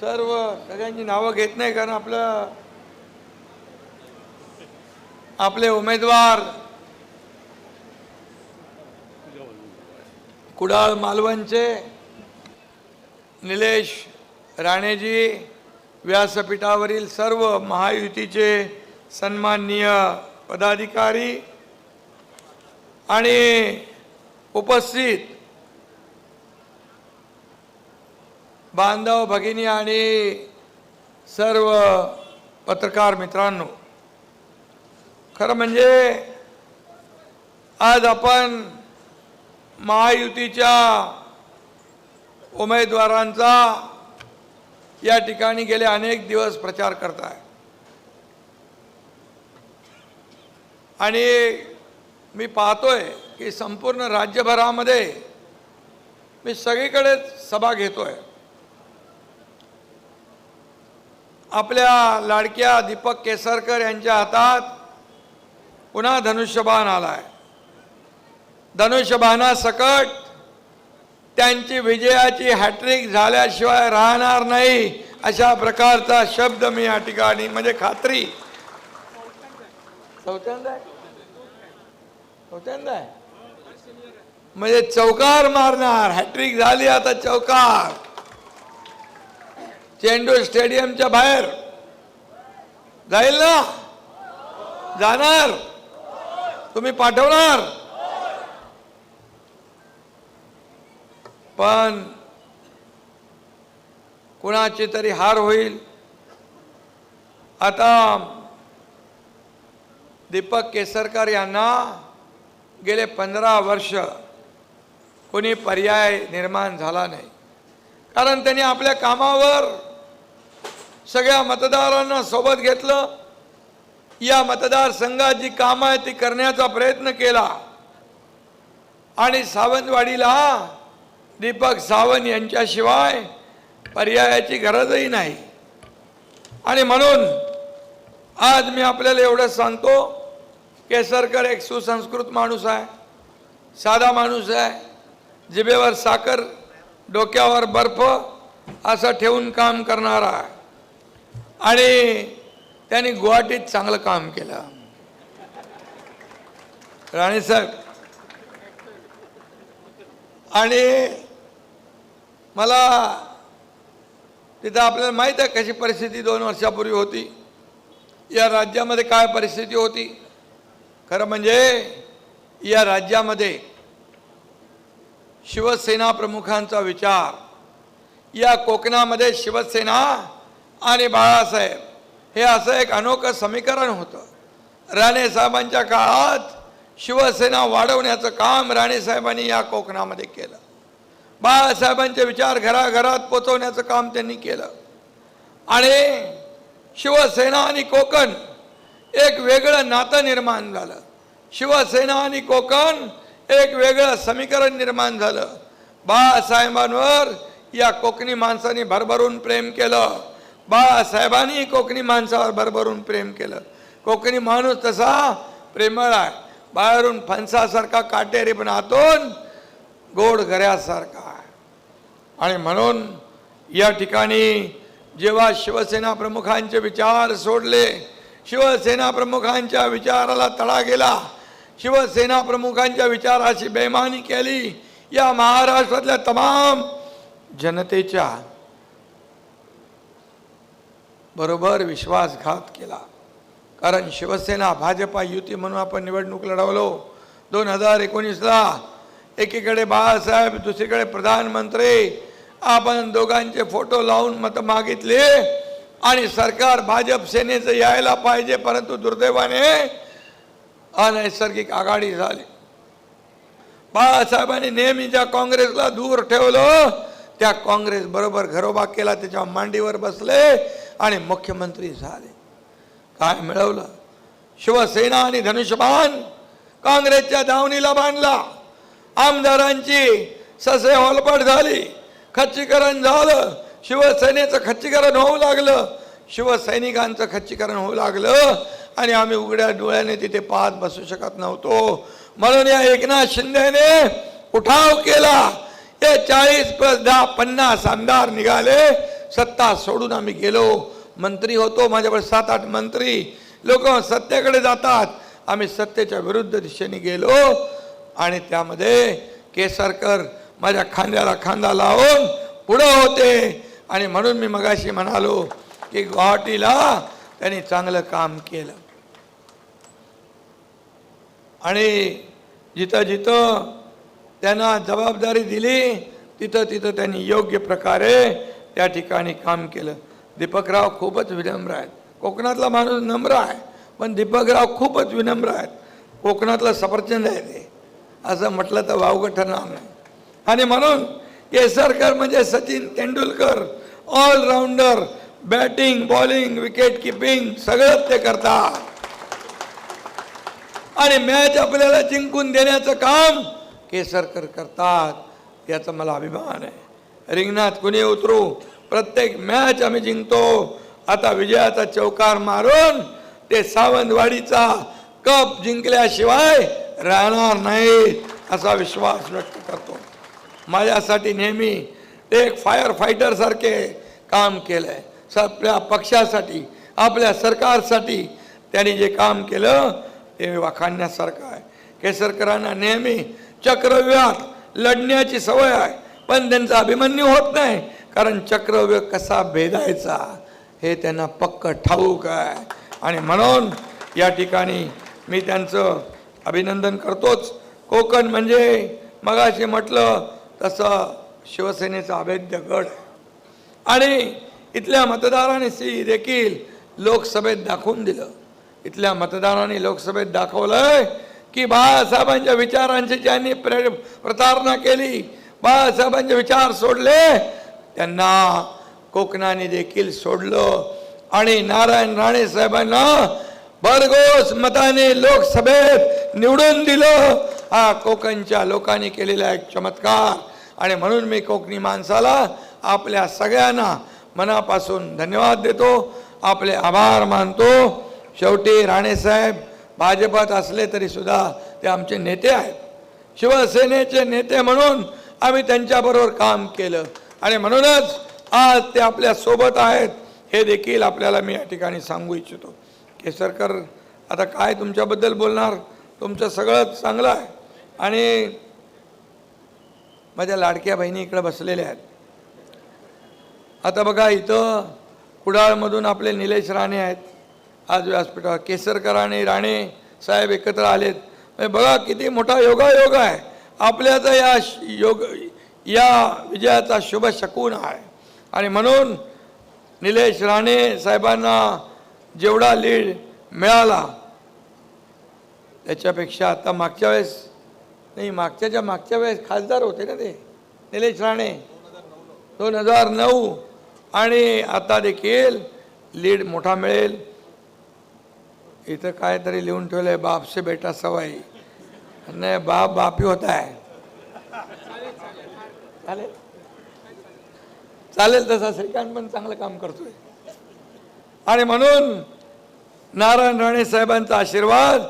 सर्व सगळ्यांची नावं घेत नाही कारण आपलं आपले उमेदवार कुडाळ मालवणचे निलेश राणेजी व्यासपीठावरील सर्व महायुतीचे सन्माननीय पदाधिकारी आणि उपस्थित बांधव भगिनी आणि सर्व पत्रकार मित्रांनो खरं म्हणजे आज आपण महायुतीच्या उमेदवारांचा या ठिकाणी गेले अनेक दिवस प्रचार करताय. आणि मी पाहतोय की संपूर्ण राज्यभरामध्ये मी सगळीकडेच सभा घेतोय. आपल्या लाडक्या दीपक केसरकर यांच्या हातात पुन्हा धनुष्यबाण आलाय. धनुष्यबाणा सकट त्यांची विजयाची हॅट्रिक झाल्याशिवाय राहणार नाही अशा प्रकारचा शब्द मी या ठिकाणी म्हणजे खात्री. चौथ्यांदा चौथ्यांदा म्हणजे चौकार मारणार हॅट्रिक झाली आता चौकार. चेंडू स्टेडियमच्या बाहेर. जाईल ना? जाणार. तुम्ही पाठवणार. पण कुणाची तरी हार होईल. आता दीपक केसरकर यांना गेले पंधरा वर्ष कोणी पर्याय निर्माण झाला नाही. कारण त्यांनी आपल्या कामावर सगळ्या मतदारांना सोबत घेतलं. या मतदारसंघात जी कामं आहे ती करण्याचा प्रयत्न केला. आणि सावंतवाडीला दीपक सावंत यांच्याशिवाय पर्यायाची गरजही नाही. आणि म्हणून आज मी आपल्याला एवढं सांगतो केसरकर एक सुसंस्कृत माणूस आहे साधा माणूस आहे जिभेवर साखर डोक्यावर बर्फ असं ठेवून काम करणारा आहे. आणि त्यांनी गुवाहाटीत चांगलं काम केलं. राणेसाहेब आणि मला तिथं आपल्याला माहीत आहे कशी परिस्थिती दोन वर्षापूर्वी होती. या राज्यामध्ये काय परिस्थिती होती. खरं म्हणजे या राज्यामध्ये शिवसेना प्रमुखांचा विचार या कोकणामध्ये शिवसेना आणि बाळासाहेब हे असं एक अनोखं समीकरण होतं. राणेसाहेबांच्या काळात शिवसेना वाढवण्याचं काम राणेसाहेबांनी या कोकणामध्ये केलं. बाळासाहेबांचे विचार घराघरात पोचवण्याचं काम त्यांनी केलं. आणि शिवसेना आणि कोकण एक वेगळं नातं निर्माण झालं. शिवसेना आणि कोकण एक वेगळं समीकरण निर्माण झालं. बाळासाहेबांवर या कोकणी माणसांनी भरभरून प्रेम केलं. बाळासाहेबांनी कोकणी माणसावर भरभरून प्रेम केलं. कोकणी माणूस तसा प्रेमळ आहे बाहेरून फणसासारखा काटेरी पण आतून गोड घऱ्यासारखा आहे. आणि म्हणून या ठिकाणी जेव्हा शिवसेना प्रमुखांचे विचार सोडले शिवसेना प्रमुखांच्या विचाराला तडा गेला शिवसेना प्रमुखांच्या विचाराची बेमानी केली या महाराष्ट्रातल्या तमाम जनतेच्या बरोबर विश्वासघात केला. कारण शिवसेना भाजपा युती म्हणून आपण निवडणूक लढवलो. दोन हजार एकोणीसला एकीकडे बाळासाहेब दुसरीकडे प्रधानमंत्री. आपण दोघांचे फोटो लावून मतं मागितले आणि सरकार भाजप सेनेचं यायला पाहिजे परंतु दुर्दैवाने अनैसर्गिक आघाडी झाली. बाळासाहेबांनी नेहमी ज्या काँग्रेसला दूर ठेवलं त्या काँग्रेस बरोबर घरोबा केला त्याच्या मांडीवर बसले. आणि मुख्यमंत्री झाले. काय मिळवलं? शिवसेना आणि धनुष्यबाण काँग्रेसच्या दावणीला बांधला. आमदारांची ससे होलपट झाली. खच्चीकरण झालं. शिवसेनेचं खच्चीकरण होऊ लागलं. शिवसैनिकांचं खच्चीकरण होऊ लागलं. आणि आम्ही उघड्या डोळ्याने तिथे पाहत बसू शकत नव्हतो. म्हणून या एकनाथ शिंदेने उठाव केला. हे चाळीस प्लस दहा पन्नास आमदार निघाले. सत्ता सोडून आम्ही गेलो. मंत्री होतो माझ्याकडे सात आठ मंत्री. लोक सत्तेकडे जातात. आम्ही सत्तेच्या विरुद्ध दिशेने गेलो. आणि त्यामध्ये केसरकर माझ्या खांद्याला खांदा लावून पुढं होते. आणि म्हणून मी मगाशी म्हणालो की गुवाहाटीला त्यांनी चांगलं काम केलं. आणि जिथं जिथं त्यांना जबाबदारी दिली तिथं तिथं त्यांनी योग्य प्रकारे त्या ठिकाणी काम केलं. दीपकराव खूपच विनम्र आहेत. कोकणातला माणूस नम्र आहे पण दीपकराव खूपच विनम्र आहेत. कोकणातला सफरचंद आहे ते. असं म्हटलं तर वावगं ठरणार नाही. आणि म्हणून केसरकर म्हणजे Sachin Tendulkar all-rounder batting bowling wicket keeping सगळंच ते करतात. आणि मॅच आपल्याला जिंकून देण्याचं काम केसरकर करतात याचा मला अभिमान आहे. रिंगणात कुणी उतरू? प्रत्येक मॅच आम्ही जिंकतो. आता विजयाचा चौकार मारून ते सावंतवाडीचा कप जिंकल्याशिवाय राहणार नाही असा विश्वास व्यक्त करतो. माझ्यासाठी नेहमी ते एक फायर फायटर सारखे काम केलंय. स- आपल्या पक्षासाठी आपल्या सरकारसाठी त्यांनी जे काम केलं ते वाखाणण्यासारखं आहे. केसरकरांना नेहमी चक्रव्यात लढण्याची सवय आहे. पण त्यांचा अभिमन्यू होत नाही. कारण चक्रव्य कसा भेदायचा हे त्यांना पक्क ठाऊक आहे. आणि म्हणून या ठिकाणी मी त्यांचं अभिनंदन करतोच. कोकण म्हणजे मगाशी म्हटलं तसं शिवसेनेचा अभेद्य गड आणि इथल्या मतदारांनी सी देखील लोकसभेत दाखवून दिलं. इथल्या मतदारांनी लोकसभेत दाखवलंय की बाळासाहेबांच्या विचारांची ज्यांनी प्रे प्रतारणा केली बाळासाहेबांचे विचार सोडले. त्यांना कोकणाने देखील सोडलं. आणि नारायण राणे साहेबांना भरघोस मताने लोकसभेत निवडून दिलं. हा कोकणच्या लोकांनी केलेला एक चमत्कार. आणि म्हणून मी कोकणी माणसाला आपल्या सगळ्यांना मनापासून धन्यवाद देतो. आपले आभार मानतो. शेवटी राणेसाहेब भाजपात असले तरी सुद्धा ते आमचे नेते आहेत. शिवसेनेचे नेते म्हणून आम्ही त्यांच्याबरोबर काम केलं. आणि म्हणूनच आज ते आपल्यासोबत आहेत हे देखील आपल्याला मी या ठिकाणी सांगू इच्छितो. केसरकर आता काय तुमच्याबद्दल बोलणार? तुमचं सगळं चांगलं आहे. आणि माझ्या लाडक्या बहिणी इकडं बसलेल्या आहेत. आता बघा इथं कुडाळमधून आपले निलेश राणे आहेत. आज व्यासपीठावर केसरकर आणि राणे साहेब एकत्र आलेत. म्हणजे बघा किती मोठा योगायोग आहे. आपल्याचा या श- योग या विजयाचा शुभ शकून आहे. आणि म्हणून निलेश राणे साहेबांना जेवढा लीड मिळाला त्याच्यापेक्षा आता मागच्या वेळेस नाही मागच्याच्या मागच्या वेळेस खासदार होते ना ते निलेश राणे. दोन हजार नऊ आणि आता देखील लीड मोठा मिळेल. इथं काहीतरी लिहून ठेवलं आहे बापसे बेटा सवाई नाही बाप बापी होता आहे चालेल? चालेल तसा श्रीकांत पण चांगलं काम करतोय. आणि म्हणून नारायण राणे साहेबांचा आशीर्वाद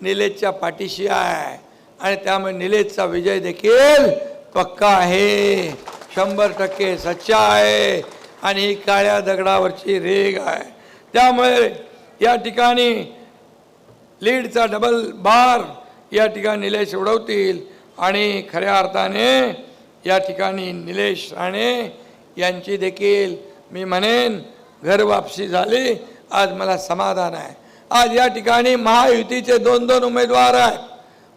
निलेशच्या पाठीशी आहे. आणि त्यामुळे निलेशचा विजय देखील पक्का आहे. शंभर टक्के सच्चा आहे. आणि ही काळ्या दगडावरची रेग आहे. त्यामुळे या ठिकाणी लीडचा डबल बार या ठिकाणी निलेश उडवतील आणि खऱ्या अर्थाने या ठिकाणी निलेश राणे यांची देखील मी म्हणेन घर वापसी झाली आज मला समाधान आहे. आज या ठिकाणी महायुतीचे दोन दोन उमेदवार आहेत.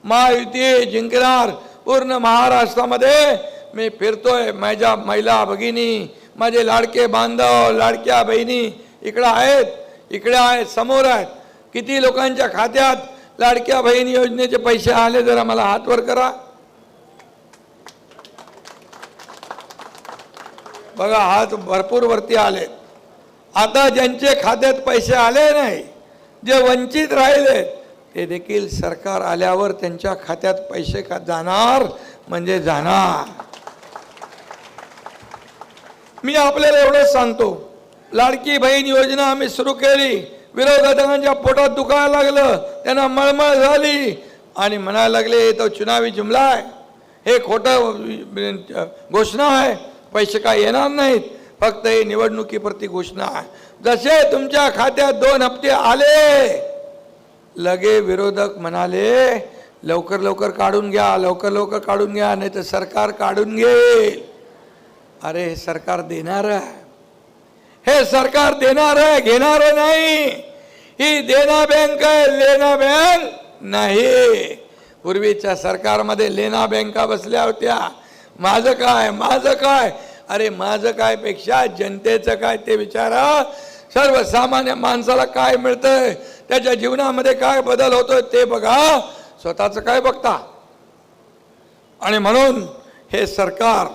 महायुती जिंकणार पूर्ण महाराष्ट्रामध्ये. मी फिरतोय माझ्या महिला भगिनी माझे लाडके बांधव लाडक्या बहिणी इकडं आहेत इकडे आहेत समोर आहेत. किती लोकांच्या खात्यात लाडक्या बहीण योजनेचे पैसे आले जरा मला हातवर करा. बघा हात भरपूर वरती आले. आता ज्यांचे खात्यात पैसे आले नाही जे वंचित राहिले ते देखील सरकार आल्यावर त्यांच्या खात्यात पैसे का जाणार? म्हणजे जाणार. मी आपल्याला एवढंच सांगतो. लाडकी बहीण योजना आम्ही सुरू केली. विरोधकांच्या पोटात दुखायला लागलं. त्यांना मळमळ झाली. आणि म्हणायला लागले तो चुनावी जुमला आहे. हे खोटं घोषणा आहे. पैसे काय येणार नाहीत. फक्त हे निवडणुकीप्रती घोषणा आहे. जसे तुमच्या खात्यात दोन हप्ते आले लगे विरोधक म्हणाले लवकर लवकर काढून घ्या. लवकर लवकर काढून घ्या. नाही तर सरकार काढून घेईल. अरे हे सरकार देणार आहे. हे सरकार देणार आहे घेणार नाही. ही देना बँक आहे लेना बँक नाही. पूर्वीच्या सरकारमध्ये लेना बँका बसल्या होत्या. माझं काय माझं काय? अरे माझं काय पेक्षा जनतेचं काय ते विचारा. सर्वसामान्य माणसाला काय मिळतंय? त्याच्या जीवनामध्ये काय बदल होतोय ते बघा. स्वतःचं काय बघता? आणि म्हणून हे सरकार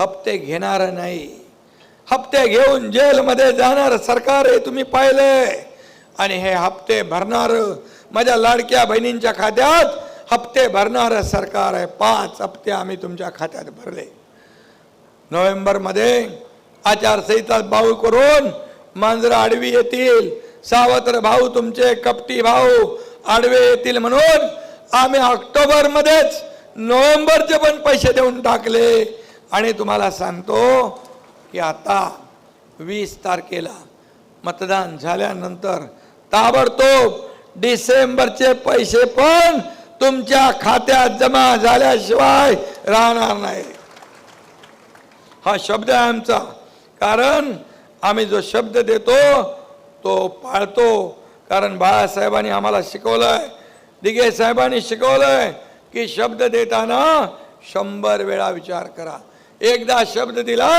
हप्ते घेणार नाही. हप्ते घेऊन जेलमध्ये जाणार सरकार हे तुम्ही पाहिलंय. आणि हे हप्ते भरणार माझ्या लाडक्या बहिणींच्या खात्यात हप्ते भरणार सरकार आहे. पाच हप्ते आम्ही तुमच्या खात्यात भरले. नोव्हेंबरमध्ये आचारसंहिता भाऊ करून मांजरं आडवी येतील. सावत्र भाऊ तुमचे कपटी भाऊ आडवे येतील म्हणून आम्ही ऑक्टोबरमध्येच नोव्हेंबरचे पण पैसे देऊन टाकले. आणि तुम्हाला सांगतो की आता वीस तारखेला मतदान झाल्यानंतर ताबडतोब डिसेंबरचे पैसे पण तुमच्या खात्यात जमा झाल्याशिवाय राहणार नाही. हा शब्द आहे आमचा. कारण आम्ही जो शब्द देतो तो पाळतो. कारण बाळासाहेबांनी आम्हाला शिकवलंय दिघे साहेबांनी शिकवलंय की शब्द देताना शंभर वेळा विचार करा. एकदा शब्द दिला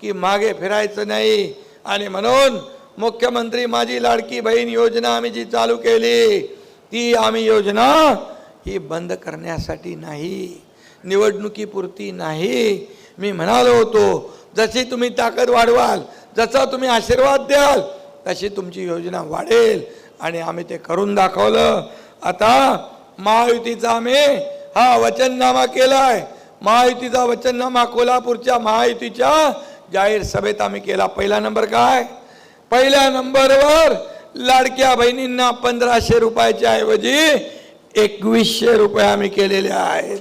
की मागे फिरायचं नाही. आणि म्हणून मुख्यमंत्री माझी लाडकी बहीण योजना आम्ही जी चालू केली ती आम्ही योजना ही बंद करण्यासाठी नाही. निवडणुकीपुरती नाही. मी म्हणालो होतो जशी तुम्ही ताकद वाढवाल जसा तुम्ही आशीर्वाद द्याल तशी तुमची योजना वाढेल. आणि आम्ही ते करून दाखवलं. आता महायुतीचा आम्ही हा वचननामा केलाय. महायुतीचा वचननामा कोल्हापूरच्या महायुतीच्या जाहीर सभेत आम्ही केला. पहिला नंबर काय? पहिल्या नंबरवर लाडक्या बहिणींना पंधराशे रुपयाच्या ऐवजी एकवीसशे रुपये आम्ही केलेले आहेत.